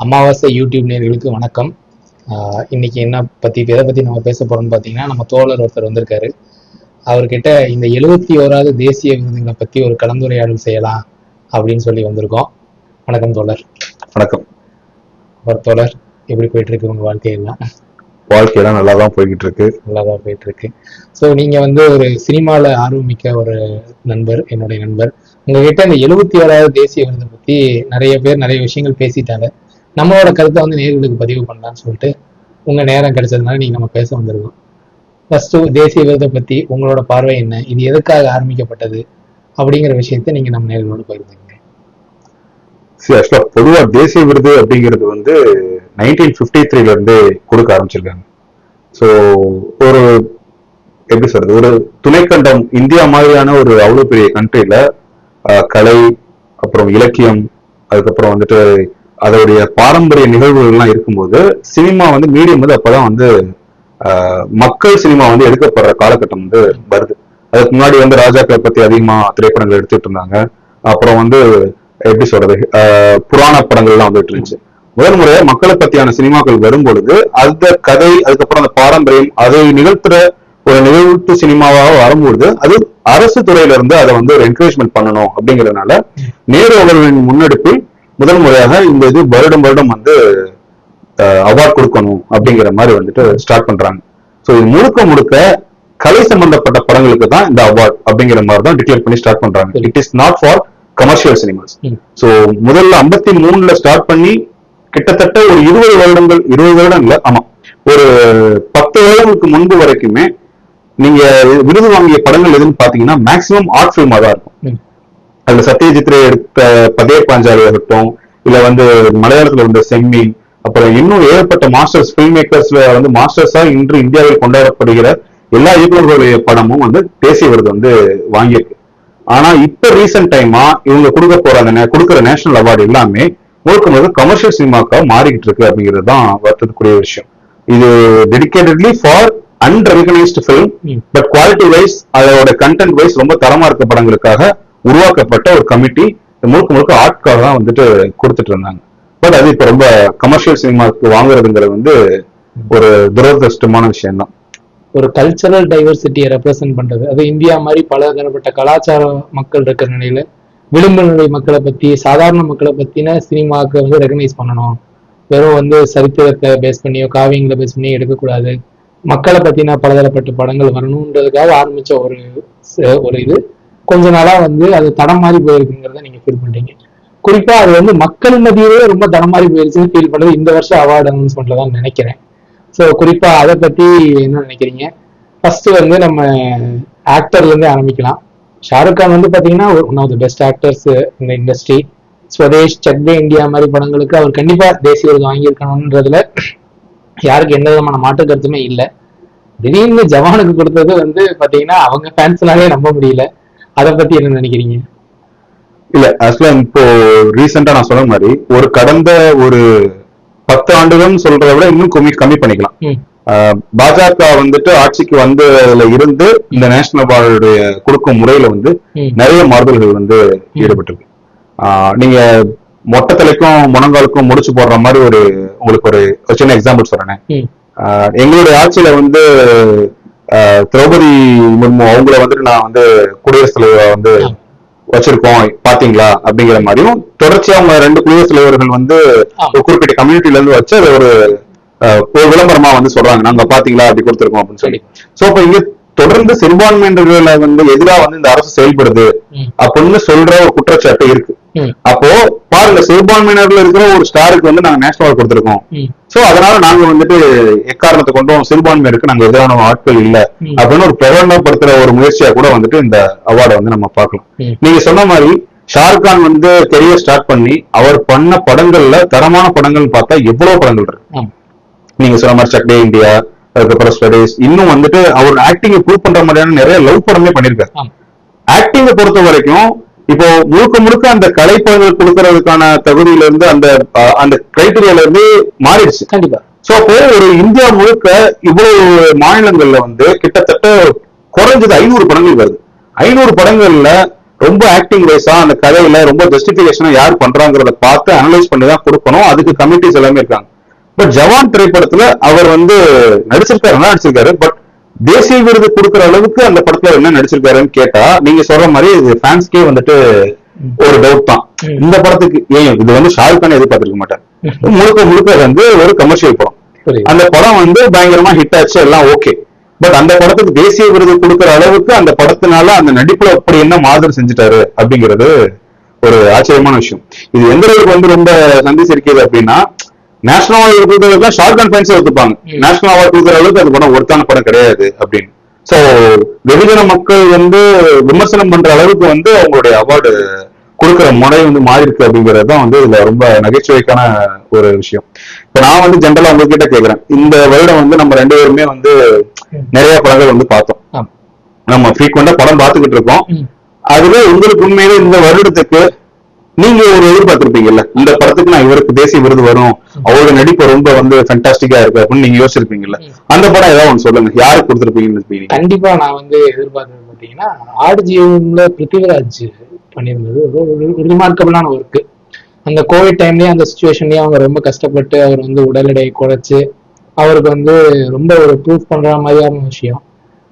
அமாவாசை யூடியூப் நேர்களுக்கு வணக்கம். ஆஹ் இன்னைக்கு என்ன பத்தி எதை பத்தி நம்ம பேச போறோம்னு பாத்தீங்கன்னா நம்ம தோழர் ஒருத்தர் வந்திருக்காரு. அவர்கிட்ட இந்த எழுபத்தி ஓராவது தேசிய விருதுகளை பத்தி ஒரு கலந்துரையாடல் செய்யலாம் அப்படின்னு சொல்லி வந்திருக்கோம். வணக்கம் தோழர். வணக்கம். அவர் தோழர் எப்படி போயிட்டு இருக்கு உங்க வாழ்க்கையெல்லாம்? வாழ்க்கையெல்லாம் நல்லா தான் போய்கிட்டு இருக்கு நல்லா தான் போயிட்டு இருக்கு ஸோ நீங்க வந்து ஒரு சினிமால ஆர்வமிக்க ஒரு நண்பர் என்னுடைய நண்பர். உங்ககிட்ட இந்த எழுபத்தி ஓராவது தேசிய விருதை பத்தி நிறைய பேர் நிறைய விஷயங்கள் பேசிட்டாங்க. நம்மளோட கருத்தை வந்து நேர்களுக்கு பதிவு பண்ணலாம்னு சொல்லிட்டு உங்க நேரம் கிடைச்சதுனால நீங்க நம்ம பேச வந்திருக்கோம். ஃபர்ஸ்ட் தேசிய விருதை பத்தி உங்களோட பார்வை என்ன? இது எதுக்காக ஆரம்பிக்கப்பட்டது? அப்படிங்கிற விஷயத்த நீங்க நம்ம நேர்களோட பகிர்ந்துங்க பொதுவா தேசிய விருது அப்படிங்கிறது வந்து நைன்டீன் பிப்டி த்ரீல இருந்து கொடுக்க ஆரம்பிச்சிருக்காங்க. ஸோ ஒரு எப்படி சொல்றது? ஒரு துணைக்கண்டம் இந்தியா மாதிரியான ஒரு அவ்வளோ பெரிய கண்ட்ரியில கலை அப்புறம் இலக்கியம் அதுக்கப்புறம் வந்துட்டு அதோடைய பாரம்பரிய நிகழ்வுகள்லாம் இருக்கும்போது சினிமா வந்து மீடியம் வந்து அப்பதான் வந்து ஆஹ், மக்கள் சினிமா வந்து எடுக்கப்படுற காலகட்டம் வந்து வருது. அதுக்கு முன்னாடி வந்து ராஜாக்களை பத்தி அதிகமா திரைப்படங்கள் எடுத்துட்டு இருந்தாங்க. அப்புறம் வந்து எப்படி சொல்றது ஆஹ், புராண படங்கள்லாம் வந்துட்டு இருந்துச்சு. முதல் முறையா மக்களை பத்தியான சினிமாக்கள் வரும் பொழுது அந்த கதை அதுக்கப்புறம் அந்த பாரம்பரியம் அதை நிகழ்த்துற ஒரு நிகழ்வு சினிமாவாக வரும்பொழுது அது அரசு துறையில இருந்து அதை வந்து ஒரு என்கரேஜ்மெண்ட் பண்ணணும் அப்படிங்கறதுனால நேரு அவர்களின் முன்னெடுப்பில் முதல் முறையாக இந்த இது வருடம் வருடம் வந்து அவார்ட் கொடுக்கணும் அப்படிங்கிற மாதிரி வந்துட்டு ஸ்டார்ட் பண்றாங்க ஸோ இது முழுக்க முழுக்க கலை சம்பந்தப்பட்ட படங்களுக்கு தான் இந்த அவார்ட் அப்படிங்கிற மாதிரி தான் டிக்ளேர் பண்ணி ஸ்டார்ட் பண்றாங்க it is not for commercial cinemas. So முதல்ல ஐம்பத்தி மூணுல ஸ்டார்ட் பண்ணி கிட்டத்தட்ட ஒரு இருபது வருடங்கள் இருபது வருடம் இல்ல ஆமா ஒரு பத்து வருடங்களுக்கு முன்பு வரைக்குமே நீங்க விருது வாங்கிய படங்கள் எதுன்னு பாத்தீங்கன்னா மேக்சிமம் ஆர்ட் ஃபில்மா தான் இருக்கும். அதுல சத்யஜித் ரே எடுத்த பதே பாஞ்சாலி ஆகட்டும் இல்ல வந்து மலையாளத்துல இருந்த செம்மி அப்புறம் இன்னும் ஏகப்பட்ட மாஸ்டர்ஸ் ஃபில்ம் மேக்கர்ஸ்ல வந்து மாஸ்டர்ஸா இன்று இந்தியாவில் கொண்டாடப்படுகிற எல்லா இயக்குநர்களுடைய படமும் வந்து தேசிய விருது வந்து வாங்கியிருக்கு ஆனா இப்ப ரீசெண்ட் டைமா இவங்க கொடுக்க போற அந்த கொடுக்கிற நேஷனல் அவார்டு எல்லாமே முழுக்க முழுக்க கமர்ஷியல் சினிமாக்கா மாறிக்கிட்டு இருக்கு அப்படிங்கிறது தான் வருத்தத்துக்குரிய விஷயம் இது dedicatedly for unrecognised film. But quality wise அதோட கண்டென்ட் வைஸ் ரொம்ப தரமா இருக்க படங்களுக்காக உருவாக்கப்பட்ட ஒரு கமிட்டி முழுக்க முழுக்க ஆட்காக தான் வந்துட்டு கொடுத்துட்டு இருந்தாங்க. பட் அது இப்போ ரொம்ப கமர்ஷியல் சினிமாவுக்கு வாங்குறதுங்கிறது வந்து ஒரு துரதிருஷ்டமான விஷயம் தான் ஒரு கல்ச்சரல் டைவர்சிட்டியை ரெப்ரசென்ட் பண்றது. அது இந்தியா மாதிரி பல தரப்பட்ட கலாச்சார மக்கள் இருக்கிற நிலையில விளிம்பு நிலை மக்களை பத்தி சாதாரண மக்களை பத்தின சினிமாவுக்கு வந்து ரெகனைஸ் பண்ணணும். வெறும் வந்து சரித்திரத்தை பேஸ் பண்ணியோ காவியங்களை பேஸ் பண்ணியோ எடுக்கக்கூடாது. மக்களை பத்தின பலதரப்பட்ட படங்கள் வரணுன்றதுக்காக ஆரம்பிச்ச ஒரு ஒரு இது. கொஞ்ச நாளா வந்து அது தடம் மாறி போயிருக்குங்கிறத நீங்க ஃபீல் பண்றீங்க. குறிப்பா அது வந்து மக்கள் மத்தியிலே ரொம்ப தடம் மாறி போயிருச்சுன்னு ஃபீல் பண்றது இந்த வருஷம் அவார்டு அனௌன்ஸ்மெண்ட்ல தான் நினைக்கிறேன். ஸோ குறிப்பா அதை பத்தி என்ன நினைக்கிறீங்க? ஃபர்ஸ்ட் வந்து நம்ம ஆக்டர்ல இருந்து ஆரம்பிக்கலாம். ஷாருக் கான் வந்து பாத்தீங்கன்னா one of the best actors இந்த இண்டஸ்ட்ரி ஸ்வதேஷ் சக்தே இந்தியா மாதிரி படங்களுக்கு அவர் கண்டிப்பா தேசிய விருது வாங்கியிருக்கணும்ன்றதுல யாருக்கு எந்த விதமான மாற்று கருத்துமே இல்லை. திடீர்னு ஜவானுக்கு கொடுத்தது வந்து பாத்தீங்கன்னா அவங்க ஃபேன்ஸ்னாலே நம்ப முடியல. அதை பத்தி என்ன நினைக்கிறீங்க? இல்ல ஆக்சுவலா இப்போ ரீசெண்டா நான் சொன்ன மாதிரி ஒரு கடந்த ஒரு பத்து ஆண்டுகள் சொல்றதை விட இன்னும் கம்மி கம்மி பண்ணிக்கலாம். பாஜக வந்துட்டு ஆட்சிக்கு வந்ததுல இருந்து இந்த நேஷனல் அவார்டுடைய கொடுக்கும் முறையில வந்து நிறைய மாறுதல்கள் வந்து ஈடுபட்டிருக்கு. நீங்க மொட்டை தலைக்கும் முழங்காலுக்கும் முடிச்சு போடுற மாதிரி ஒரு உங்களுக்கு ஒரு சின்ன எக்ஸாம்பிள் சொல்றேன். எங்களுடைய ஆட்சியில வந்து திரௌபதி முர்மு அவங்கள வந்துட்டு நான் வந்து குடியரசுத் தலைவரா வந்து. வச்சிருக்கோம். பாத்தீங்களா? அப்படிங்கிற மாதிரியும் தொடர்ச்சியா அவங்க ரெண்டு குடியரசுத் தலைவர்கள் வந்து. ஒரு குறிப்பிட்ட கம்யூனிட்டில இருந்து வச்சு அதை ஒரு விளம்பரமா வந்து சொல்றாங்க. நாங்க பாத்தீங்களா? அப்படி கொடுத்திருக்கோம் அப்படின்னு சொல்லி. சோ அப்ப இங்க தொடர்ந்து சிறுபான்மையினர்களை வந்து எதிரா வந்து இந்த அரசு செயல்படுது அப்படின்னு சொல்ற ஒரு குற்றச்சாட்டு இருக்கு. அப்போ பாருங்க சிறுபான்மையினர்ல இருக்கிற ஒரு ஸ்டாருக்கு வந்து நாங்க நேஷனல் அவார்டு கொடுத்திருக்கோம். சோ அதனால நாங்க வந்துட்டு எக்காரணத்தை கொண்டும் சிறுபான்மையினருக்கு நாங்க எதிரான ஆட்கள் இல்ல. அப்படின்னு ஒரு பிரகடனப்படுத்துற ஒரு முயற்சியா கூட வந்துட்டு இந்த அவார்டை வந்து நம்ம பார்க்கலாம். நீங்க சொன்ன மாதிரி ஷாருக் கான் வந்து கெரியர் ஸ்டார்ட் பண்ணி அவர் பண்ண படங்கள்ல தரமான படங்கள் பார்த்தா எவ்வளவு படங்கள் இருக்கு? நீங்க சொன்ன மாதிரி சக்டே இந்தியா அதுக்கப்புறம் ஸ்டடீஸ் இன்னும் வந்துட்டு அவர் ஆக்டிங் ப்ரூவ் பண்ற மாதிரியான நிறைய லவ் படமே பண்ணிருக்காரு. ஆக்டிங்க பொறுத்த வரைக்கும் இப்போ முழுக்க முழுக்க அந்த கலைப்படங்கள் கொடுக்கறதுக்கான தகுதியில இருந்து அந்த அந்த கிரைட்டீரியால இருந்து மாறிடுச்சு. கண்டிப்பா. சோ அப்போ ஒரு இந்தியா முழுக்க இவ்வளவு மாநிலங்கள்ல வந்து கிட்டத்தட்ட குறைஞ்சது ஐநூறு படங்கள் வருது. ஐநூறு படங்கள்ல ரொம்ப ஆக்டிங் வைஸா அந்த கதையில ரொம்ப ஜஸ்டிபிகேஷனா யார் பண்றாங்கிறத பார்த்து அனலைஸ் பண்ணி தான் கொடுக்கணும். அதுக்கு கமிட்டிஸ் எல்லாமே இருக்காங்க. பட் ஜவான் திரைப்படத்துல அவர் வந்து நடிச்சிருக்காரு நடிச்சிருக்காரு. பட் தேசிய விருது கொடுக்குற அளவுக்கு அந்த படத்துல என்ன நடிச்சிருக்காருன்னு கேட்டா நீங்க சொல்ற மாதிரி இது ஃபேன்ஸ்க்கே வந்துட்டு ஒரு டவுட் தான். இந்த படத்துக்கு ஏன்? இது வந்து ஷாருக் கான் எதிர்பார்த்திருக்க மாட்டார். முழுக்க முழுக்க வந்து ஒரு கமர்ஷியல் படம். அந்த படம் வந்து பயங்கரமா ஹிட் ஆச்சு எல்லாம் ஓகே பட் அந்த படத்துக்கு தேசிய விருது கொடுக்குற அளவுக்கு அந்த படத்தினால அந்த நடிப்புல அப்படி என்ன மாதிரி செஞ்சுட்டாரு அப்படிங்கிறது ஒரு ஆச்சரியமான விஷயம். இது எந்த அளவுக்கு வந்து ரொம்ப சந்தி சிரிக்குது அப்படின்னா நேஷனல் அவார்டு கொடுக்கறதுலாம் ஷார்ட் அண்ட் ஃபேன்ஸே ஒத்துப்பாங்க. நேஷனல் அவார்டு கொடுக்குற அளவுக்கு அந்த படம் ஒருத்தான படம் கிடையாது அப்படின்னு. சோ வெகுஜன மக்கள் வந்து விமர்சனம் பண்ற அளவுக்கு வந்து அவங்களுடைய அவார்டு கொடுக்குற முறை வந்து மாறி இருக்கு அப்படிங்கிறது தான் வந்து இதுல ரொம்ப நகைச்சுவைக்கான ஒரு விஷயம். இப்ப நான் வந்து ஜென்ரலா உங்ககிட்ட கேக்குறேன். இந்த வருடம் வந்து நம்ம ரெண்டு பேருமே வந்து நிறைய படங்கள் வந்து பார்த்தோம். நம்ம ஃப்ரீக்வெண்டா படம் பார்த்துக்கிட்டு இருக்கோம். ம். அதுல உங்களுக்கு உண்மையிலே இந்த வருடத்துக்கு நீங்க ஒரு எதிர்பார்த்திருப்பீங்கல்ல? இந்த படத்துக்கு நான் இவருக்கு தேசிய விருது வரும். அவரோட நடிப்பு ரொம்ப வந்து ஃபண்டாஸ்டிக்கா இருக்கு அப்படின்னு நீங்க யோசிச்சிருப்பீங்கல்ல? அந்த படம் ஏதாவது ஒன்று சொல்லுங்க. யாருக்கு கொடுத்துருப்பீங்கன்னு கண்டிப்பா நான் வந்து எதிர்பார்த்தது பாத்தீங்கன்னா ஆடு ஜீவன்ல பிருத்திவிராஜ் பண்ணியிருந்தது. ஒரு ரிமார்க்கபிளான ஒர்க் அந்த கோவிட் டைம்லயே அந்த சுச்சுவேஷன்லயே அவங்க ரொம்ப கஷ்டப்பட்டு அவர் வந்து உடல் எடையை குறைச்சு அவருக்கு வந்து ரொம்ப ஒரு ப்ரூஃப் பண்ற மாதிரியான விஷயம்.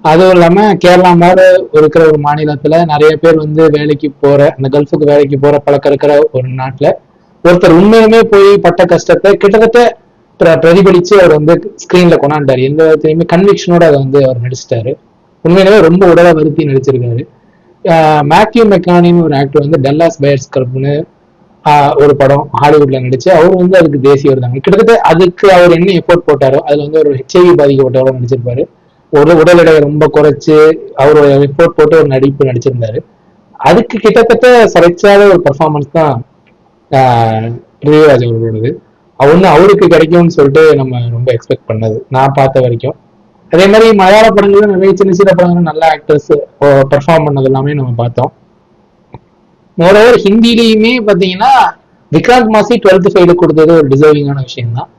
அதுவும் இல்லாம கேரளா மாதிரி இருக்கிற ஒரு மாநிலத்துல நிறைய பேர் வந்து வேலைக்கு போற அந்த கல்ஃபுக்கு வேலைக்கு போற பழக்கம் இருக்கிற ஒரு நாட்டுல ஒருத்தர் உண்மையுமே போய் பட்ட கஷ்டத்தை கிட்டத்தட்ட பிர- பிரதிபலிச்சு அவர் வந்து ஸ்கிரீன்ல கொண்டாண்டாரு. எந்த விதத்திலையுமே கன்விக்ஷனோட அதை வந்து அவர் நடிச்சிட்டாரு. உண்மையிலேயே ரொம்ப உடலை வருத்தி நடிச்சிருக்காரு. மேத்யூ மெக்கானின்னு ஒரு ஆக்டர் வந்து டெல்லாஸ் பயர்ஸ் கிளப்னு ஒரு படம் ஹாலிவுட்ல நடிச்சு அவர் வந்து அதுக்கு தேசிய விருதாங்க கிட்டத்தட்ட அதுக்கு அவர் என்ன எஃபோர்ட் போட்டாரோ அதுல வந்து ஒரு ஹெச்ஐவி பாதிக்கப்பட்டவரோட நடிச்சிருப்பாரு. ஒரு உடல் எடையை ரொம்ப குறைச்சு அவரோட ரிப்போர்ட் போட்டு ஒரு நடிப்பு நடிச்சிருந்தாரு. அதுக்கு கிட்டத்தட்ட சளைச்சாத ஒரு பர்ஃபார்மன்ஸ் தான் ஆஹ் அவர்களோடது. ஒண்ணு அவருக்கு கிடைக்கும்னு சொல்லிட்டு நம்ம ரொம்ப எக்ஸ்பெக்ட் பண்ணது நான் பார்த்த வரைக்கும். அதே மாதிரி மலையாள படங்கள்ல நிறைய சின்ன சின்ன படங்கள் நல்ல ஆக்டர்ஸ் பெர்ஃபார்ம் பண்ணது எல்லாமே நம்ம பார்த்தோம். மோரோவர் ஹிந்திலையுமே பாத்தீங்கன்னா விக்ராந்த் மாசி டுவெல்த் ஃபைவ்ல கொடுத்தது ஒரு டிசர்விங்கான விஷயம் தான்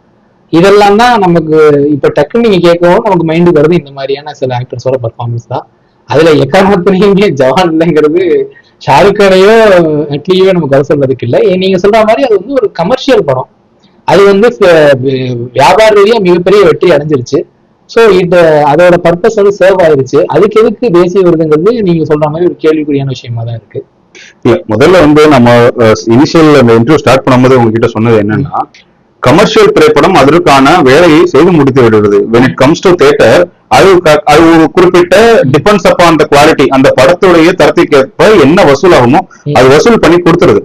இதெல்லாம் தான் நமக்கு இப்ப டக்குன்னு நீங்க கேட்கவும் நமக்கு மைண்டுக்கு வருது. இந்த மாதிரியான சில ஆக்டர்ஸோட பர்ஃபார்மன்ஸ் தான். அதுல எக்காரணத்தினையுமே ஜவான் இல்லைங்கிறது ஷாருக் கானையோ அட்லியோ நமக்கு வர சொல்றதுக்கு இல்லை. நீங்க சொல்ற மாதிரி அது வந்து ஒரு கமர்ஷியல் படம். அது வந்து வியாபார ரீதியா மிகப்பெரிய வெற்றி அடைஞ்சிருச்சு. ஸோ இது அதோட பர்பஸ் வந்து சர்வ் ஆயிருச்சு. அதுக்கு எதுக்கு தேசிய விருதுங்கிறது நீங்க சொல்ற மாதிரி ஒரு கேள்விக்குறியான விஷயமா தான் இருக்கு. இல்ல முதல்ல வந்து நம்ம இனிஷியல் அந்த இன்டர்வியூ ஸ்டார்ட் பண்ணும்போது உங்ககிட்ட சொன்னது என்னன்னா கமர்ஷியல் திரைப்படம் அதற்கான வேலையை செய்து முடித்து விடுகிறது. When it comes to theater அது அது ஒரு குறிப்பிட்ட டிபெண்ட்ஸ் அப்பான் அந்த குவாலிட்டி அந்த படத்துடைய தரத்துக்கு என்ன வசூல் ஆகுமோ அது வசூல் பண்ணி கொடுத்துருது.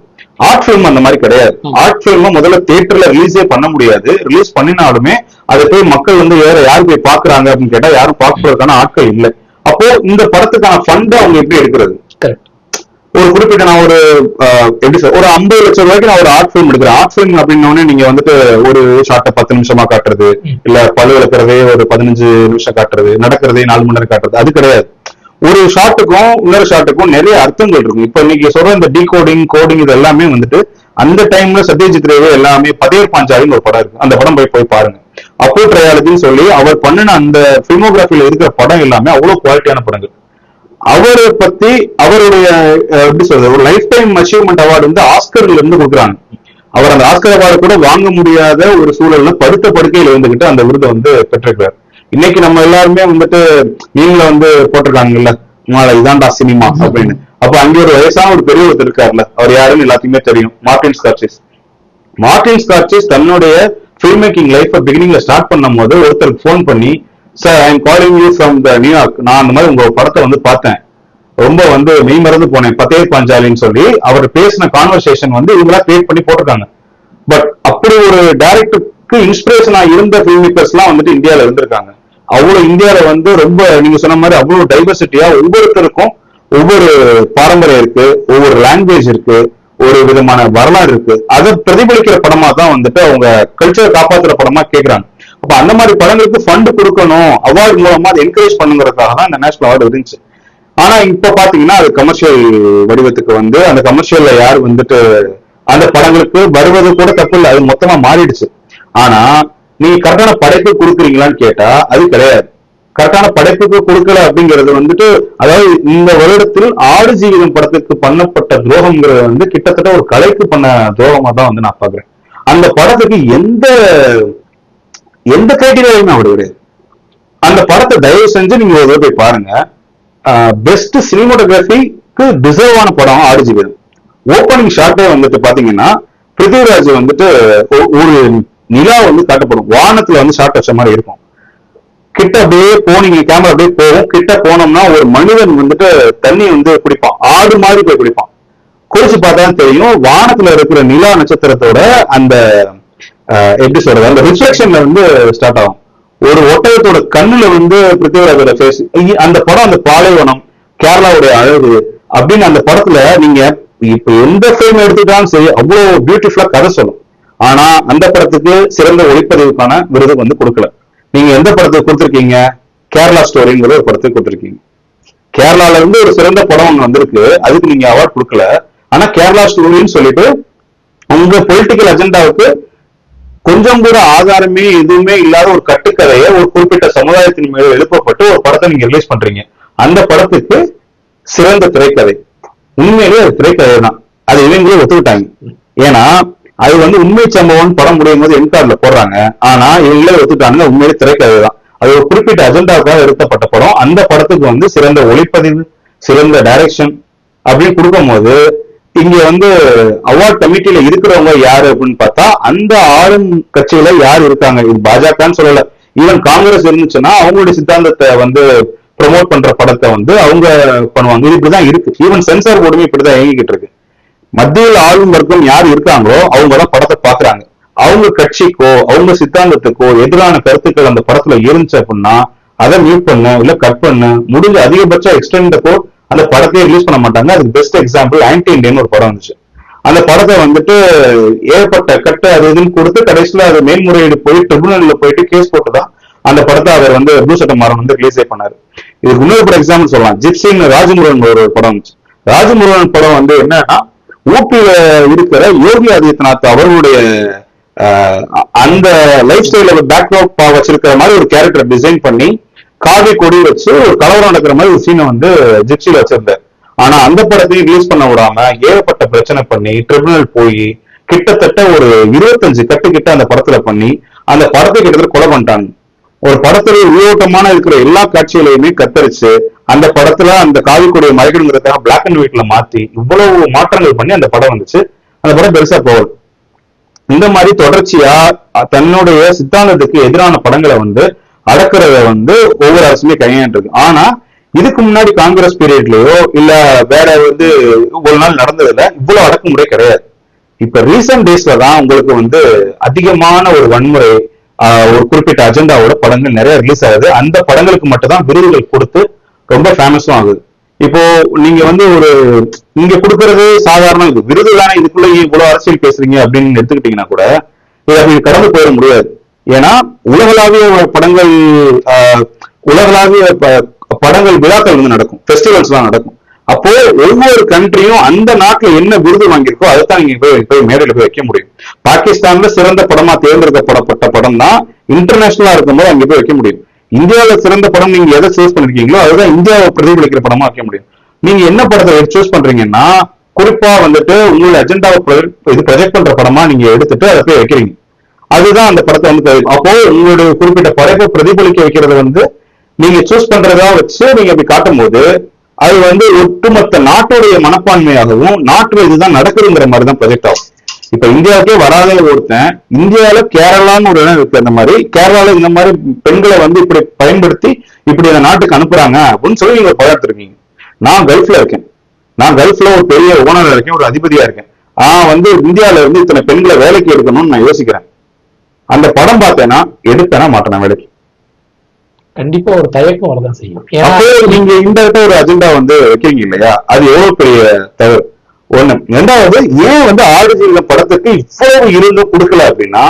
ஆர்ட் ஃபிலிம் அந்த மாதிரி கிடையாது. ஆர்ட் ஃபிலிம் முதல்ல தியேட்டர்ல ரிலீஸே பண்ண முடியாது. ரிலீஸ் பண்ணினாலுமே அதை போய் மக்கள் வந்து வேற யார் போய் பாக்குறாங்க அப்படின்னு கேட்டா யாரும் பார்க்கறதுக்கான ஆட்கள் இல்லை. அப்போ இந்த படத்துக்கான ஃபண்ட் அவங்க எப்படி எடுக்கிறது? கரெக்ட் ஒரு குறிப்பிட்ட நான் ஒரு எப்படி சொல்ற ஒரு ஐம்பது லட்சம் ரூபாய்க்கு நான் ஒரு ஆர்ட் ஃபிலிம் எடுக்கிறேன். ஆர்ட் ஃபிலிம் அப்படின்னோடனே நீங்க வந்துட்டு ஒரு ஷார்ட்டை பத்து நிமிஷமா காட்டுறது. இல்ல பல்லு விளக்குறதே ஒரு பதினஞ்சு நிமிஷம் காட்டுறது நடக்கிறதே நாலு மணி நேரம் காட்டுறது அது கிடையாது. ஒரு ஷாட்டுக்கும் இன்னொரு ஷாட்டுக்கும் நிறைய அர்த்தங்கள் இருக்கும். இப்ப இன்னைக்கு சொல்ற இந்த டீகோடிங் கோடிங் இது எல்லாமே வந்துட்டு அந்த டைம்ல சத்யஜித் ரேவே எல்லாமே பதேர் பாஞ்சாலின்னு ஒரு படம் இருக்கு. அந்த படம் போய் போய் பாருங்க. அப்போ ட்ரையாலஜின்னு சொல்லி அவர் பண்ணின அந்த பிலிமோகிராஃபில இருக்கிற படம் எல்லாமே அவ்வளவு குவாலிட்டியான படங்கள். அவரை பத்தி அவருடைய எப்படி சொல்றது ஒரு லைஃப் டைம் அச்சீவ்மெண்ட் அவார்டு வந்து ஆஸ்கர்ல இருந்து கொடுக்குறாங்க. அவர் அந்த ஆஸ்கர் அவார்டு கூட வாங்க முடியாத ஒரு சூழல்ல படுத்த படுக்கையில இருந்துகிட்டு அந்த விருதை வந்து பெற்றிருக்கிறார். இன்னைக்கு நம்ம எல்லாருமே வந்துட்டு நீங்கள வந்து போட்டிருக்காங்கல்ல மாலை இதான்டா சினிமா அப்படின்னு. அப்ப அங்க ஒரு வயசான ஒரு பெரிய ஒருத்தர் இருக்காருல்ல அவர் யாருன்னு எல்லாத்தையுமே தெரியும் மார்டின் ஸ்கார்சிஸ் மார்டின் ஸ்கார்சிஸ் தன்னுடைய ஃபில்ம் மேக்கிங் லைஃப் பிகினிங்ல ஸ்டார்ட் பண்ணும் போது ஒருத்தருக்கு ஃபோன் பண்ணி sir I am calling you from the New York நான் அந்த மாதிரி உங்க படத்தை வந்து பார்த்தேன். ரொம்ப வந்து மெய் மறந்து போனேன். பத்தே பாஞ்சாலின்னு சொல்லி அவர் பேசின கான்வர்சேஷன் வந்து இவங்களா கிரியேட் பண்ணி போட்டிருக்காங்க. பட் அப்படி ஒரு டைரக்டருக்கு இன்ஸ்பிரேஷனா இருந்த ஃபில்ம் மேக்கர்ஸ் எல்லாம் வந்துட்டு இந்தியால இருந்திருக்காங்க. அவ்வளவு இந்தியால வந்து ரொம்ப நீங்க சொன்ன மாதிரி அவ்வளவு டைவர்சிட்டியா ஒவ்வொருத்தருக்கும் ஒவ்வொரு பாரம்பரியம் இருக்கு ஒவ்வொரு லாங்குவேஜ் இருக்கு ஒரு விதமான வரலாறு இருக்கு. அதை பிரதிபலிக்கிற படமா தான் வந்துட்டு அவங்க கல்ச்சரை காப்பாத்துற படமா கேக்குறாங்க. அப்ப அந்த மாதிரி படங்களுக்கு ஃபண்ட் கொடுக்கணும் அவார்டு மூலமா அதை என்கரேஜ் பண்ணுங்கிறதுக்காக தான் இந்த நேஷனல் அவார்டு இருந்துச்சு. ஆனா இப்ப பாத்தீங்கன்னா அது கமர்ஷியல் வடிவத்துக்கு வந்து அந்த கமர்ஷியல்ல யார் வந்துட்டு அந்த படங்களுக்கு வருவது கூட தப்பு இல்லை அது மொத்தமா மாறிடுச்சு. ஆனா நீங்க கரெக்டான படைப்பு கொடுக்குறீங்களான்னு கேட்டா அது கிடையாது. கரெக்டான படைப்புக்கு கொடுக்கல அப்படிங்கிறது வந்துட்டு அதாவது இந்த வருடத்தில் ஆடு ஜீவிதம் படத்துக்கு பண்ணப்பட்ட துரோகம்ங்கிறது வந்து கிட்டத்தட்ட ஒரு கலைக்கு பண்ண துரோகமா தான் வந்து நான் பாக்குறேன் அந்த படத்துக்கு எந்த எந்த கிரைட்டீரியாவுமே அப்படி கிடையாது அந்த படத்தை தயவு செஞ்சு நீங்க ஒரு போய் பாருங்க. பெஸ்ட் சினிமோட்டோகிராஃபிக்கு டிசர்வ் ஆன படம் ஆடிஜி வேணும் ஓப்பனிங் ஷார்ட்டே வந்துட்டு பாத்தீங்கன்னா பிருத்திவிராஜ் வந்துட்டு ஒரு நிலா வந்து காட்டப்படும். வானத்துல வந்து ஷார்ட் வச்ச மாதிரி இருக்கும். கிட்ட அப்படியே போனீங்க கேமரா அப்படியே போகும். கிட்ட போனோம்னா ஒரு மனிதன் வந்துட்டு தண்ணி வந்து குடிப்பான். ஆடு மாதிரி போய் குடிப்பான். குடிச்சு பார்த்தா தெரியும் வானத்துல இருக்கிற நிலா நட்சத்திரத்தோட அந்த எப்படி சொல்றது? அந்த ரிஃப்ளெக்ஷன்ல வந்து ஸ்டார்ட் ஆகும். ஒரு ஒட்டகத்தோட கண்ணுல வந்து பிருத்திவிராஜோட ஃபேஸ் அந்த படம் அந்த பாலைவனம் கேரளாவுடைய அழகு அப்படின்னு அந்த படத்துல நீங்க இப்ப எந்த ஃபிலிம் எடுத்துட்டாலும் சரி அவ்வளவு பியூட்டிஃபுல்லா கதை சொல்லும். ஆனா அந்த படத்துக்கு சிறந்த ஒளிப்பதிவுக்கான விருது வந்து கொடுக்கல. நீங்க எந்த படத்துக்கு கொடுத்துருக்கீங்க? கேரளா ஸ்டோரிங்கிற ஒரு படத்துக்கு கொடுத்திருக்கீங்க. கேரளால இருந்து ஒரு சிறந்த படம் ஒண்ணு வந்திருக்கு. அதுக்கு நீங்க அவார்ட் கொடுக்கல. ஆனா கேரளா ஸ்டோரின்னு சொல்லிட்டு உங்க பொலிட்டிக்கல் அஜெண்டாவுக்கு கொஞ்சம் கூட ஆதாரமே எதுவுமே இல்லாத ஒரு கட்டுக்கதையை ஒரு குறிப்பிட்ட சமுதாயத்தின் மேல எழுப்பப்பட்டு ஒரு படத்தை நீங்க ரிலீஸ் பண்றீங்க. அந்த படத்துக்கு சிறந்த திரைக்கதை. உண்மையிலேயே அது திரைக்கதை தான் அது இவங்களே ஒத்துக்கிட்டாங்க. ஏன்னா அது வந்து உண்மை சம்பவம் படம் முடியும் போது என்கார்ட்ல போடுறாங்க. ஆனா இவங்களே ஒத்துக்கிட்டாங்க உண்மையிலே திரைக்கதை தான் அது ஒரு குறிப்பிட்ட அஜெண்டாவுக்காக எடுக்கப்பட்ட படம். அந்த படத்துக்கு வந்து சிறந்த ஒளிப்பதிவு சிறந்த டைரக்ஷன் அப்படின்னு கொடுக்கும்போது இங்க வந்து அவார்ட் கமிட்டியில இருக்கிறவங்க யாரு அப்படின்னு பார்த்தா அந்த ஆளும் கட்சியில யார் இருக்காங்க? இது பாஜகன்னு சொல்லல. ஈவன் காங்கிரஸ் இருந்துச்சுன்னா அவங்களுடைய சித்தாந்தத்தை வந்து ப்ரமோட் பண்ற படத்தை வந்து அவங்க பண்ணுவாங்க. இது இப்படிதான் இருக்கு. ஈவன் சென்சார் போர்டுமே இப்படிதான் இயங்கிக்கிட்டு இருக்கு. மத்தியில் ஆளும் வர்க்கம் யார் இருக்காங்களோ அவங்க தான் படத்தை பாக்குறாங்க அவங்க கட்சிக்கோ அவங்க சித்தாந்தத்துக்கோ எதிரான கருத்துக்கள் அந்த படத்துல இருந்துச்சு அப்படின்னா அதை மியூட் பண்ணு இல்ல கட் பண்ணு. முடிஞ்ச அதிகபட்ச எக்ஸ்டெண்டுக்கோ அந்த படத்தையே ரிலீஸ் பண்ண மாட்டாங்க. அதுக்கு பெஸ்ட் எக்ஸாம்பிள் ஆன்டி இண்டியன் ஒரு படம் வந்துச்சு. அந்த படத்தை வந்துட்டு ஏற்பட்ட கட்டு அது இதுன்னு கொடுத்து கடைசியில அது மேல்முறையீடு போய் ட்ரிபுனல்ல போயிட்டு கேஸ் போட்டுதான் அந்த படத்தை அவர் வந்து ப்ளூ வந்து ரிலீஸே பண்ணாரு. இதுக்கு இன்னொரு படம் எக்ஸாம்பிள் சொல்லலாம். ஜிப்சின்னு ராஜமுருகன் ஒரு படம் வந்துச்சு. ராஜமுருகன் படம் வந்து என்னன்னா ஊபியில இருக்கிற யோகி ஆதித்யநாத் அவர்களுடைய அந்த லைஃப் ஸ்டைல பேக் வச்சிருக்கிற மாதிரி ஒரு கேரக்டர் டிசைன் பண்ணி காவி கொடி வச்சு ஒரு கலவரம் நடக்கிற மாதிரி ஒரு சீனை வந்து ஜிப்சியில வச்சிருந்தேன் ஆனா அந்த படத்தையும் ரிலீஸ் பண்ண விடாம ஏகப்பட்ட பிரச்சனை பண்ணி ட்ரிபுனல் போய் கிட்டத்தட்ட ஒரு இருபத்தஞ்சு கட்டு கிட்ட அந்த படத்துல பண்ணி அந்த படத்தை கிட்டத்தட்ட கொலை பண்ணிட்டாங்க. ஒரு படத்துல உயிரோட்டமான இருக்கிற எல்லா காட்சிகளையுமே கத்தரிச்சு அந்த படத்துல அந்த காவி கொடியை மறைக்கணுங்கிறதுக்காக பிளாக் அண்ட் ஒயிட்ல மாத்தி இவ்வளவு மாற்றங்கள் பண்ணி அந்த படம் வந்துச்சு. அந்த படம் பெருசா போகுது இந்த மாதிரி தொடர்ச்சியா தன்னுடைய சித்தாந்தத்துக்கு எதிரான படங்களை வந்து அடக்கிறத வந்து ஒவ்வொரு அரசுமே கையாண்டு இருக்கு ஆனா இதுக்கு முன்னாடி காங்கிரஸ் பீரியட்லயோ இல்ல வேற வந்து ஒரு நாள் நடந்ததுல இவ்வளவு அடக்குமுறை கிடையாது. இப்ப ரீசன்ட் டேஸ்ல தான் உங்களுக்கு வந்து அதிகமான ஒரு வன்முறை ஒரு குறிப்பிட்ட அஜெண்டாவோட படங்கள் நிறைய ரிலீஸ் ஆகுது. அந்த படங்களுக்கு மட்டும் தான் விருதுகள் கொடுத்து ரொம்ப ஃபேமஸும் ஆகுது. இப்போ நீங்க வந்து ஒரு இங்க கொடுக்கறது சாதாரண இது. விருது தானே இதுக்குள்ள இவ்வளவு அரசியல் பேசுறீங்க அப்படின்னு எடுத்துக்கிட்டீங்கன்னா கூட இதை கடந்து போயிட முடியாது. ஏன்னா உலகளாவிய படங்கள் ஆஹ், உலகளாவிய ப- படங்கள் விழாக்கள் வந்து நடக்கும். ஃபெஸ்டிவல்ஸ் தான் நடக்கும். அப்போ ஒவ்வொரு கண்ட்ரியும் அந்த நாட்டுல என்ன விருது வாங்கியிருக்கோ அதைத்தான் நீங்க போய் போய் மேடையில போய் வைக்க முடியும். பாகிஸ்தான்ல சிறந்த படமா தேர்ந்தெடுக்கப்படப்பட்ட படம் தான் இன்டர்நேஷனலா இருக்கும்போது அங்க போய் வைக்க முடியும். இந்தியாவில சிறந்த படம் நீங்க எதை சூஸ் பண்ணிருக்கீங்களோ அதுதான் இந்தியாவை பிரதிபலிக்கிற படமா வைக்க முடியும். நீங்க என்ன படத்தை சூஸ் பண்றீங்கன்னா குறிப்பா வந்துட்டு உங்களுடைய அஜெண்டாவை இது ப்ரொஜெக்ட் பண்ற படமா நீங்க எடுத்துட்டு அதை போய் வைக்கிறீங்க. அதுதான் அந்த படத்தை வந்து பிரதி- அப்போ உங்களுடைய குறிப்பிட்ட படைப்பை பிரதிபலிக்க வைக்கிறது வந்து நீங்க சூஸ் பண்றதா வச்சு நீங்க அப்படி காட்டும் போது அது வந்து ஒட்டுமொத்த நாட்டுடைய மனப்பான்மையாகவும் நாட்டுல இதுதான் நடக்குதுங்கிற மாதிரி தான் ப்ரொஜெக்ட் ஆகும். இப்ப இந்தியாவுக்கே வராத ஒருத்தன் இந்தியாவில கேரளான்னு ஒரு இடம் இருக்கு அந்த மாதிரி கேரளால இந்த மாதிரி பெண்களை வந்து இப்படி பயன்படுத்தி இப்படி அந்த நாட்டுக்கு அனுப்புறாங்க அப்படின்னு சொல்லி நீங்க பழத்துருக்கீங்க நான் கல்ஃப்ல இருக்கேன். நான் கல்ஃப்ல ஒரு பெரிய ஓனர் இருக்கேன் ஒரு அதிபதியா இருக்கேன். ஆஹ் வந்து இந்தியால இருந்து இத்தனை பெண்களை வேலைக்கு எடுக்கணும்னு நான் யோசிக்கிறேன். அந்த படம் பார்த்தேன்னா எடுப்பேனா மாட்டேனா வேலைக்கு. கண்டிப்பா ஒரு தயக்கம் வரதான் செய்யும். நீங்க இந்த இடத்த ஒரு அஜெண்டா வந்து வைக்கிறீங்க இல்லையா? அது எவ்வளவு பெரிய தவறு? ஒண்ணு. ரெண்டாவது ஏன் வந்து ஆடு ஜீவிதம் படத்துக்கு இவ்வளவு இருந்து கொடுக்கல அப்படின்னா